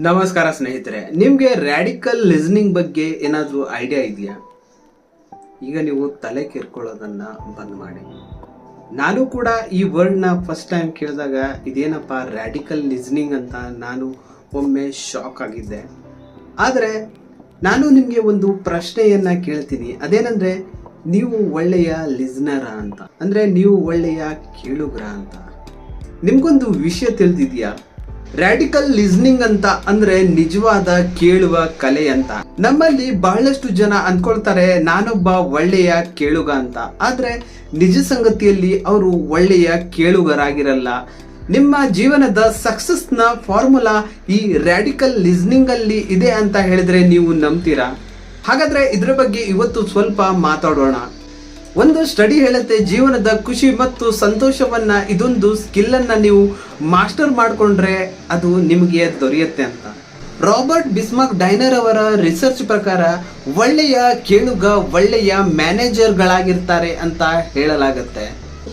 ನಮಸ್ಕಾರ ಸ್ನೇಹಿತರೆ, ನಿಮಗೆ ರ್ಯಾಡಿಕಲ್ ಲಿಸ್ನಿಂಗ್ ಬಗ್ಗೆ ಏನಾದರೂ ಐಡಿಯಾ ಇದೆಯಾ? ಈಗ ನೀವು ತಲೆ ಕೆರ್ಕೊಳ್ಳೋದನ್ನ ಬಂದ್ ಮಾಡಿ. ನಾನು ಕೂಡ ಈ ವರ್ಡ್ನ ಫಸ್ಟ್ ಟೈಮ್ ಕೇಳಿದಾಗ ಇದೇನಪ್ಪ ರ್ಯಾಡಿಕಲ್ ಲಿಸ್ನಿಂಗ್ ಅಂತ ನಾನು ಒಮ್ಮೆ ಶಾಕ್ ಆಗಿದ್ದೆ. ಆದರೆ ನಾನು ನಿಮಗೆ ಒಂದು ಪ್ರಶ್ನೆಯನ್ನ ಕೇಳ್ತೀನಿ. ಅದೇನಂದ್ರೆ, ನೀವು ಒಳ್ಳೆಯ ಲಿಸ್ನರ ಅಂತ. ಅಂದ್ರೆ ನೀವು ಒಳ್ಳೆಯ ಕೇಳುಗರ ಅಂತ. ನಿಮ್ಗೊಂದು ವಿಷಯ ತಿಳಿದಿದ್ಯಾ? ರ್ಯಾಡಿಕಲ್ ಲಿಸ್ನಿಂಗ್ ಅಂತ ಅಂದ್ರೆ ನಿಜವಾದ ಕೇಳುವ ಕಲೆ ಅಂತ. ನಮ್ಮಲ್ಲಿ ಬಹಳಷ್ಟು ಜನ ಅಂದ್ಕೊಳ್ತಾರೆ, ನಾನೊಬ್ಬ ಒಳ್ಳೆಯ ಕೇಳುಗ ಅಂತ. ಆದ್ರೆ ನಿಜ ಸಂಗತಿಯಲ್ಲಿ ಅವರು ಒಳ್ಳೆಯ ಕೇಳುಗರಾಗಿರಲ್ಲ. ನಿಮ್ಮ ಜೀವನದ ಸಕ್ಸಸ್ನ ಫಾರ್ಮುಲಾ ಈ ರ್ಯಾಡಿಕಲ್ ಲಿಸ್ನಿಂಗ್ ಅಲ್ಲಿ ಇದೆ ಅಂತ ಹೇಳಿದ್ರೆ ನೀವು ನಂಬ್ತೀರಾ? ಹಾಗಾದ್ರೆ ಇದ್ರ ಬಗ್ಗೆ ಇವತ್ತು ಸ್ವಲ್ಪ ಮಾತಾಡೋಣ. ಒಂದು ಸ್ಟಡಿ ಹೇಳುತ್ತೆ, ಜೀವನದ ಖುಷಿ ಮತ್ತು ಸಂತೋಷವನ್ನ ಇದೊಂದು ಸ್ಕಿಲ್ ಅನ್ನ ನೀವು ಮಾಸ್ಟರ್ ಮಾಡಿಕೊಂಡ್ರೆ ಅದು ನಿಮಗೆ ದೊರೆಯುತ್ತೆ ಅಂತ. ರಾಬರ್ಟ್ ಬಿಸ್ಮಾಕ್ ಡೈನರ್ ಅವರ ರಿಸರ್ಚ್ ಪ್ರಕಾರ ಒಳ್ಳೆಯ ಕೇಳುಗ, ಒಳ್ಳೆಯ ಮ್ಯಾನೇಜರ್ಗಳಾಗಿರ್ತಾರೆ ಅಂತ ಹೇಳಲಾಗುತ್ತೆ.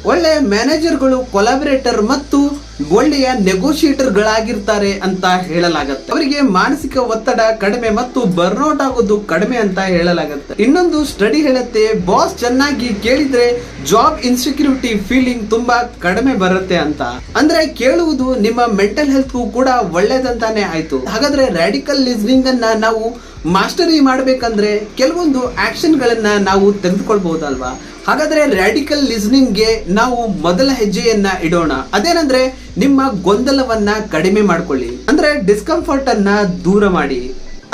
ಒಳ್ಳೆಯ ಮ್ಯಾನೇಜರ್ಗಳು ಕೊಲಾಬರೇಟರ್ ಮತ್ತು ಒಳ್ಳೆಯ ನೆಗೋಷಿಯೇಟರ್ಗಳಾಗಿರ್ತಾರೆ ಅಂತ ಹೇಳಲಾಗುತ್ತೆ. ಅವರಿಗೆ ಮಾನಸಿಕ ಒತ್ತಡ ಕಡಿಮೆ ಮತ್ತು ಬರ್ನೌಟ್ ಆಗೋದು ಕಡಿಮೆ ಅಂತ ಹೇಳಲಾಗುತ್ತೆ. ಇನ್ನೊಂದು ಸ್ಟಡಿ ಹೇಳುತ್ತೆ ಬಾಸ್ ಚೆನ್ನಾಗಿ ಕೇಳಿದ್ರೆ ಜಾಬ್ ಇನ್ಸೆಕ್ಯೂರಿಟಿ ಫೀಲಿಂಗ್ ತುಂಬಾ ಕಡಿಮೆ ಬರುತ್ತೆ ಅಂತ. ಅಂದ್ರೆ ಕೇಳುವುದು ನಿಮ್ಮ ಮೆಂಟಲ್ ಹೆಲ್ತ್ ಕೂಡ ಒಳ್ಳೇದಂತಾನೆ ಆಯ್ತು. ಹಾಗಾದ್ರೆ ರ್ಯಾಡಿಕಲ್ ಲಿಸ್ನಿಂಗ್ ಅನ್ನ ನಾವು ಮಾಸ್ಟರಿ ಮಾಡ್ಬೇಕಂದ್ರೆ ಕೆಲವೊಂದು ಆಕ್ಷನ್ ಗಳನ್ನ ನಾವು ತೆಗೆದುಕೊಳ್ಬಹುದಲ್ವಾ? ಹಾಗಾದ್ರೆ ರ್ಯಾಡಿಕಲ್ ಲಿಸ್ನಿಂಗ್ಗೆ ನಾವು ಮೊದಲ ಹೆಜ್ಜೆಯನ್ನ ಇಡೋಣ. ಅದೇನಂದ್ರೆ ನಿಮ್ಮ ಗೊಂದಲವನ್ನ ಕಡಿಮೆ ಮಾಡ್ಕೊಳ್ಳಿ. ಅಂದ್ರೆ ಡಿಸ್ಕಂಫರ್ಟ್ ಅನ್ನ ದೂರ ಮಾಡಿ.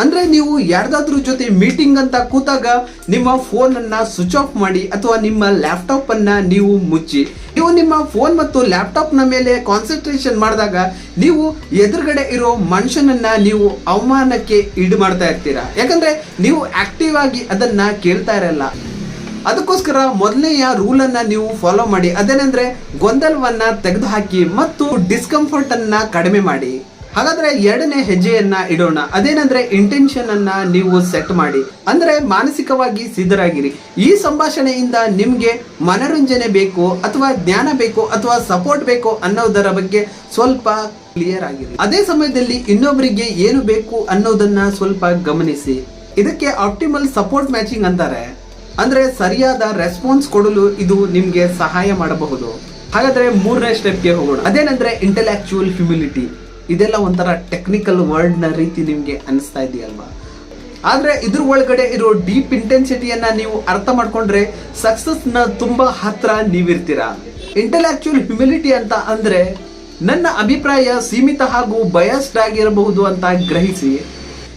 ಅಂದ್ರೆ ನೀವು ಯಾರ್ದಾದ್ರೂ ಜೊತೆ ಮೀಟಿಂಗ್ ಅಂತ ಕೂತಾಗ ನಿಮ್ಮ ಫೋನ್ ಅನ್ನ ಸ್ವಿಚ್ ಆಫ್ ಮಾಡಿ ಅಥವಾ ನಿಮ್ಮ ಲ್ಯಾಪ್ಟಾಪ್ ಅನ್ನ ನೀವು ಮುಚ್ಚಿ. ನೀವು ನಿಮ್ಮ ಫೋನ್ ಮತ್ತು ಲ್ಯಾಪ್ಟಾಪ್ನ ಮೇಲೆ ಕಾನ್ಸಂಟ್ರೇಷನ್ ಮಾಡಿದಾಗ ನೀವು ಎದುರುಗಡೆ ಇರೋ ಮನುಷ್ಯನನ್ನ ನೀವು ಅವಮಾನಕ್ಕೆ ಈಡು ಮಾಡ್ತಾ ಇರ್ತೀರಾ? ಯಾಕಂದ್ರೆ ನೀವು ಆಕ್ಟಿವ್ ಆಗಿ ಅದನ್ನ ಕೇಳ್ತಾ ಇರಲ್ಲ. ಅದಕ್ಕೋಸ್ಕರ ಮೊದಲನೆಯ ರೂಲ್ ಅನ್ನ ನೀವು ಫಾಲೋ ಮಾಡಿ. ಅದೇನೆಂದ್ರೆ ಗೊಂದಲವನ್ನ ತೆಗೆದುಹಾಕಿ ಮತ್ತು ಡಿಸ್ಕಂಫರ್ಟ್ ಅನ್ನ ಕಡಿಮೆ ಮಾಡಿ. ಹಾಗಾದ್ರೆ ಎರಡನೇ ಹೆಜ್ಜೆಯನ್ನ ಇಡೋಣ. ಅದೇನಂದ್ರೆ ಇಂಟೆನ್ಷನ್ ಅನ್ನ ನೀವು ಸೆಟ್ ಮಾಡಿ. ಅಂದ್ರೆ ಮಾನಸಿಕವಾಗಿ ಸಿದ್ಧರಾಗಿರಿ. ಈ ಸಂಭಾಷಣೆಯಿಂದ ನಿಮ್ಗೆ ಮನರಂಜನೆ ಬೇಕು ಅಥವಾ ಜ್ಞಾನ ಬೇಕು ಅಥವಾ ಸಪೋರ್ಟ್ ಬೇಕು ಅನ್ನೋದರ ಬಗ್ಗೆ ಸ್ವಲ್ಪ ಕ್ಲಿಯರ್ ಆಗಿರಿ. ಅದೇ ಸಮಯದಲ್ಲಿ ಇನ್ನೊಬ್ಬರಿಗೆ ಏನು ಬೇಕು ಅನ್ನೋದನ್ನ ಸ್ವಲ್ಪ ಗಮನಿಸಿ. ಇದಕ್ಕೆ ಆಪ್ಟಿಮಲ್ ಸಪೋರ್ಟ್ ಮ್ಯಾಚಿಂಗ್ ಅಂತಾರೆ. ಅಂದ್ರೆ ಸರಿಯಾದ ರೆಸ್ಪಾನ್ಸ್ ಕೊಡಲು ಇದು ನಿಮ್ಗೆ ಸಹಾಯ ಮಾಡಬಹುದು. ಹಾಗಾದ್ರೆ ಮೂರನೇ ಸ್ಟೆಪ್ಗೆ ಹೋಗೋಣ. ಅದೇನಂದ್ರೆ ಇಂಟೆಲೆಕ್ಚುಯಲ್ ಹ್ಯುಮಿಲಿಟಿ ಇದೆಲ್ಲ ಒಂಥರ ಟೆಕ್ನಿಕಲ್ ವರ್ಡ್ನ ರೀತಿ ನಿಮ್ಗೆ ಅನಿಸ್ತಾ ಇದೆಯಲ್ವಾ? ಆದ್ರೆ ಇದ್ರ ಒಳಗಡೆ ಇರೋ ಡೀಪ್ ಇಂಟೆನ್ಸಿಟಿಯನ್ನ ನೀವು ಅರ್ಥ ಮಾಡ್ಕೊಂಡ್ರೆ ಸಕ್ಸಸ್ನ ತುಂಬಾ ಹತ್ರ ನೀವಿರ್ತೀರಾ. ಇಂಟೆಲೆಕ್ಚುಯಲ್ ಹ್ಯುಮಿಲಿಟಿ ಅಂತ ಅಂದ್ರೆ ನನ್ನ ಅಭಿಪ್ರಾಯ ಸೀಮಿತ ಹಾಗೂ ಬಯಸ್ಡ್ ಆಗಿರಬಹುದು ಅಂತ ಗ್ರಹಿಸಿ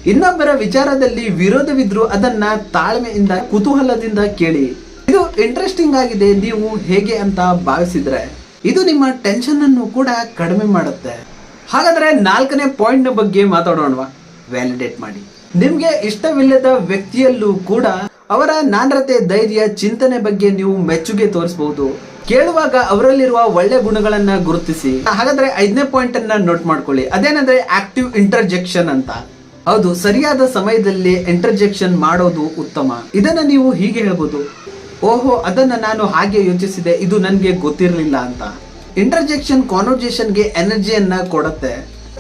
ಇನ್ನೊಬ್ಬರ ವಿಚಾರದಲ್ಲಿ ವಿರೋಧವಿದ್ರು ಅದನ್ನ ತಾಳ್ಮೆಯಿಂದ, ಕುತೂಹಲದಿಂದ ಕೇಳಿ. ಇದು ಇಂಟ್ರೆಸ್ಟಿಂಗ್ ಆಗಿದೆ ನೀವು ಹೇಗೆ ಅಂತ ಭಾವಿಸಿದ್ರೆ. ಇದು ನಿಮ್ಮ ಟೆನ್ಷನ್ ಅನ್ನು ಕೂಡ ಕಡಿಮೆ ಮಾಡುತ್ತೆ. ಹಾಗಾದ್ರೆ ನಾಲ್ಕನೇ ಪಾಯಿಂಟ್ ಬಗ್ಗೆ ಮಾತಾಡೋಣವಾ. ವ್ಯಾಲಿಡೇಟ್ ಮಾಡಿ. ನಿಮ್ಗೆ ಇಷ್ಟವಿಲ್ಲದ ವ್ಯಕ್ತಿಯಲ್ಲೂ ಕೂಡ ಅವರ ನಾನ್ರತೆ ಧೈರ್ಯ, ಚಿಂತನೆ ಬಗ್ಗೆ ನೀವು ಮೆಚ್ಚುಗೆ ತೋರಿಸಬಹುದು. ಕೇಳುವಾಗ ಅವರಲ್ಲಿರುವ ಒಳ್ಳೆ ಗುಣಗಳನ್ನ ಗುರುತಿಸಿ. ಹಾಗಾದ್ರೆ ಐದನೇ ಪಾಯಿಂಟ್ ಅನ್ನ ನೋಟ್ ಮಾಡ್ಕೊಳ್ಳಿ. ಅದೇನಂದ್ರೆ ಆಕ್ಟಿವ್ ಇಂಟರ್ಜೆಕ್ಷನ್ ಅಂತ. ಹೌದು, ಸರಿಯಾದ ಸಮಯದಲ್ಲಿ ಇಂಟರ್ಜೆಕ್ಷನ್ ಮಾಡೋದು ಉತ್ತಮ. ಇದನ್ನ ನೀವು ಹೀಗೆ ಹೇಳ್ಬೋದು, ಓಹೋ, ಅದನ್ನ ನಾನು ಹಾಗೆ ಯೋಚಿಸಿದೆ, ಇದು ನನಗೆ ಗೊತ್ತಿರಲಿಲ್ಲ ಅಂತ. ಇಂಟರ್ಜೆಕ್ಷನ್ ಕಾನ್ವರ್ಜೇಷನ್ಗೆ ಎನರ್ಜಿಯನ್ನ ಕೊಡುತ್ತೆ,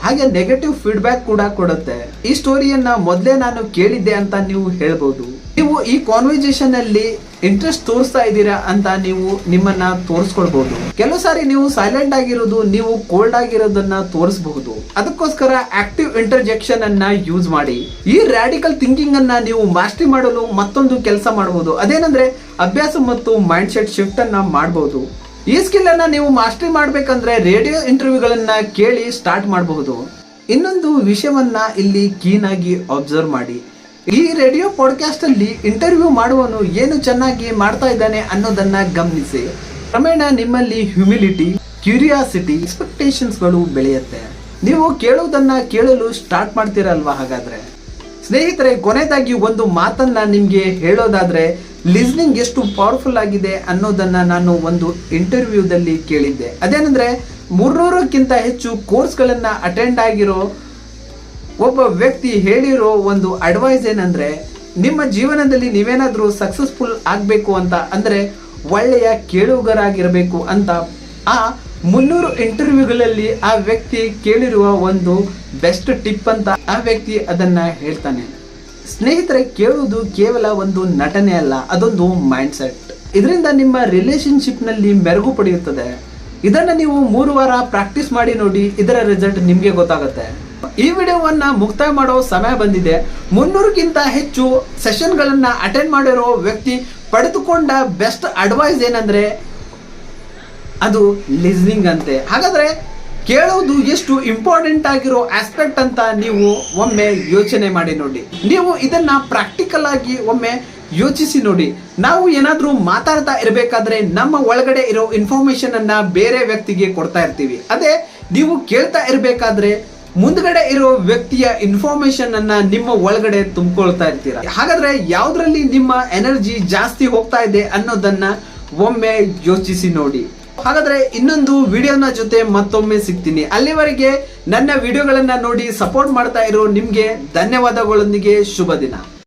ಹಾಗೆ ನೆಗೆಟಿವ್ ಫೀಡ್ಬ್ಯಾಕ್ ಕೂಡ ಕೊಡುತ್ತೆ. ಈ ಸ್ಟೋರಿಯನ್ನ ಮೊದಲೇ ನಾನು ಕೇಳಿದ್ದೆ ಅಂತ ನೀವು ಹೇಳ್ಬೋದು. ನೀವು ಈ ಕಾನ್ವರ್ಜೇಷನ್ ಅಲ್ಲಿ ಇಂಟ್ರೆಸ್ಟ್ ತೋರಿಸ್ತಾ ಇದ್ದೀರಾ ಅಂತ ನೀವು ನಿಮ್ಮನ್ನ ತೋರಿಸ್ಕೊಳ್ಬಹುದು. ಕೆಲವು ಸಾರಿ ನೀವು ಸೈಲೆಂಟ್ ಆಗಿರೋದು, ನೀವು ಕೋಲ್ಡ್ ಆಗಿರೋದನ್ನ ತೋರಿಸಬಹುದು. ಅದಕ್ಕೋಸ್ಕರ ಆಕ್ಟಿವ್ ಇಂಟರ್ಜೆಕ್ಷನ್ ಅನ್ನ ಯೂಸ್ ಮಾಡಿ. ಈ ರಾಡಿಕಲ್ ಥಿಂಕಿಂಗ್ ಅನ್ನ ನೀವು ಮಾಸ್ಟ್ರಿ ಮಾಡಲು ಮತ್ತೊಂದು ಕೆಲಸ ಮಾಡಬಹುದು ಅದೇನಂದ್ರೆ ಅಭ್ಯಾಸ ಮತ್ತು ಮೈಂಡ್ ಸೆಟ್ ಶಿಫ್ಟ್ ಅನ್ನ ಮಾಡಬಹುದು ಈ ಸ್ಕಿಲ್ ಅನ್ನ ನೀವು ಮಾಸ್ಟ್ರಿ ಮಾಡ್ಬೇಕಂದ್ರೆ ರೇಡಿಯೋ ಇಂಟರ್ವ್ಯೂಗಳನ್ನ ಕೇಳಿ ಸ್ಟಾರ್ಟ್ ಮಾಡಬಹುದು. ಇನ್ನೊಂದು ವಿಷಯವನ್ನ ಇಲ್ಲಿ ಕೀನ್ ಆಗಿ ಅಬ್ಸರ್ವ್ ಮಾಡಿ. ಈ ರೇಡಿಯೋ ಪಾಡ್ಕಾಸ್ಟ್ ಅಲ್ಲಿ ಇಂಟರ್ವ್ಯೂ ಮಾಡುವನು ಏನು ಚೆನ್ನಾಗಿ ಮಾಡ್ತಾ ಇದ್ದಾನೆ ಅನ್ನೋದನ್ನ ಗಮನಿಸಿ. ಕ್ರಮೇಣ ನಿಮ್ಮಲ್ಲಿ ಹ್ಯುಮಿಲಿಟಿ, ಕ್ಯೂರಿಯಾಸಿಟಿ ಎಕ್ಸ್ಪೆಕ್ಟೇಷನ್ಸ್ಗಳು ಬೆಳೆಯುತ್ತೆ. ನೀವು ಕೇಳೋದನ್ನ ಕೇಳಲು ಸ್ಟಾರ್ಟ್ ಮಾಡ್ತೀರಲ್ವಾ ಹಾಗಾದ್ರೆ? ಸ್ನೇಹಿತರೆ, ಕೊನೆಯದಾಗಿ ಒಂದು ಮಾತನ್ನ ನಿಮ್ಗೆ ಹೇಳೋದಾದ್ರೆ, ಲಿಸ್ನಿಂಗ್ ಎಷ್ಟು ಪವರ್ಫುಲ್ ಆಗಿದೆ ಅನ್ನೋದನ್ನ ನಾನು ಒಂದು ಇಂಟರ್ವ್ಯೂದಲ್ಲಿ ಕೇಳಿದ್ದೆ. ಅದೇನಂದ್ರೆ ಮೂರ್ನೂರಕ್ಕಿಂತ ಹೆಚ್ಚು ಕೋರ್ಸ್ಗಳನ್ನ ಅಟೆಂಡ್ ಆಗಿರೋ ಒಬ್ಬ ವ್ಯಕ್ತಿ ಹೇಳಿರೋ ಒಂದು ಅಡ್ವೈಸ್ ಏನಂದ್ರೆ, ನಿಮ್ಮ ಜೀವನದಲ್ಲಿ ನೀವೇನಾದರೂ ಸಕ್ಸಸ್ಫುಲ್ ಆಗಬೇಕು ಅಂತ ಅಂದ್ರೆ ಒಳ್ಳೆಯ ಕೇಳುಗರಾಗಿರಬೇಕು ಅಂತ. ಆ ಮುನ್ನೂರು ಇಂಟರ್ವ್ಯೂಗಳಲ್ಲಿ ಆ ವ್ಯಕ್ತಿ ಕೇಳಿರುವ ಒಂದು ಬೆಸ್ಟ್ ಟಿಪ್ ಅಂತ ಆ ವ್ಯಕ್ತಿ ಅದನ್ನ ಹೇಳ್ತಾನೆ. ಸ್ನೇಹಿತರೆ, ಕೇಳುವುದು ಕೇವಲ ಒಂದು ನಟನೆ ಅಲ್ಲ, ಅದೊಂದು ಮೈಂಡ್ ಸೆಟ್ ಇದರಿಂದ ನಿಮ್ಮ ರಿಲೇಶನ್ಶಿಪ್ನಲ್ಲಿ ಮೆರುಗು ಪಡೆಯುತ್ತದೆ. ಇದನ್ನು ನೀವು ಮೂರು ವಾರ ಪ್ರಾಕ್ಟೀಸ್ ಮಾಡಿ ನೋಡಿ, ಇದರ ರಿಸಲ್ಟ್ ನಿಮಗೆ ಗೊತ್ತಾಗುತ್ತೆ. ಈ ವಿಡಿಯೋವನ್ನ ಮುಕ್ತಾಯ ಮಾಡೋ ಸಮಯ ಬಂದಿದೆ. ಮುನ್ನೂರಕ್ಕಿಂತ ಹೆಚ್ಚು ಸೆಷನ್ಗಳನ್ನ ಅಟೆಂಡ್ ಮಾಡಿರೋ ವ್ಯಕ್ತಿ ಪಡೆದುಕೊಂಡ ಬೆಸ್ಟ್ ಅಡ್ವೈಸ್ ಏನಂದ್ರೆ ಅದು ಲಿಸ್ನಿಂಗ್ ಅಂತೆ. ಹಾಗಾದ್ರೆ ಕೇಳೋದು ಎಷ್ಟು ಇಂಪಾರ್ಟೆಂಟ್ ಆಗಿರೋ ಆಸ್ಪೆಕ್ಟ್ ಅಂತ ನೀವು ಒಮ್ಮೆ ಯೋಚನೆ ಮಾಡಿ ನೋಡಿ. ನೀವು ಇದನ್ನ ಪ್ರಾಕ್ಟಿಕಲ್ ಆಗಿ ಒಮ್ಮೆ ಯೋಚಿಸಿ ನೋಡಿ. ನಾವು ಏನಾದರೂ ಮಾತಾಡ್ತಾ ಇರಬೇಕಾದ್ರೆ ನಮ್ಮ ಒಳಗಡೆ ಇರೋ ಇನ್ಫಾರ್ಮೇಶನ್ ಅನ್ನ ಬೇರೆ ವ್ಯಕ್ತಿಗೆ ಕೊಡ್ತಾ ಇರ್ತೀವಿ. ಅದೇ ನೀವು ಕೇಳ್ತಾ ಇರಬೇಕಾದ್ರೆ ಮುಂದ್ಗಡೆ ಇರೋ ವ್ಯಕ್ತಿಯ ಇನ್ಫಾರ್ಮೇಶನ್ ಅನ್ನ ನಿಮ್ಮ ಒಳಗಡೆ ತುಂಬಿಕೊಳ್ತಾ ಇರ್ತೀರಾ? ಹಾಗಾದ್ರೆ ಯಾವ್ದ್ರಲ್ಲಿ ನಿಮ್ಮ ಎನರ್ಜಿ ಜಾಸ್ತಿ ಹೋಗ್ತಾ ಇದೆ ಅನ್ನೋದನ್ನ ಒಮ್ಮೆ ಯೋಚಿಸಿ ನೋಡಿ. ಹಾಗಾದ್ರೆ ಇನ್ನೊಂದು ವಿಡಿಯೋನ ಜೊತೆ ಮತ್ತೊಮ್ಮೆ ಸಿಗ್ತೀನಿ. ಅಲ್ಲಿವರೆಗೆ ನನ್ನ ವಿಡಿಯೋಗಳನ್ನ ನೋಡಿ ಸಪೋರ್ಟ್ ಮಾಡ್ತಾ ಇರೋ ನಿಮ್ಗೆ ಧನ್ಯವಾದಗಳೊಂದಿಗೆ ಶುಭ ದಿನ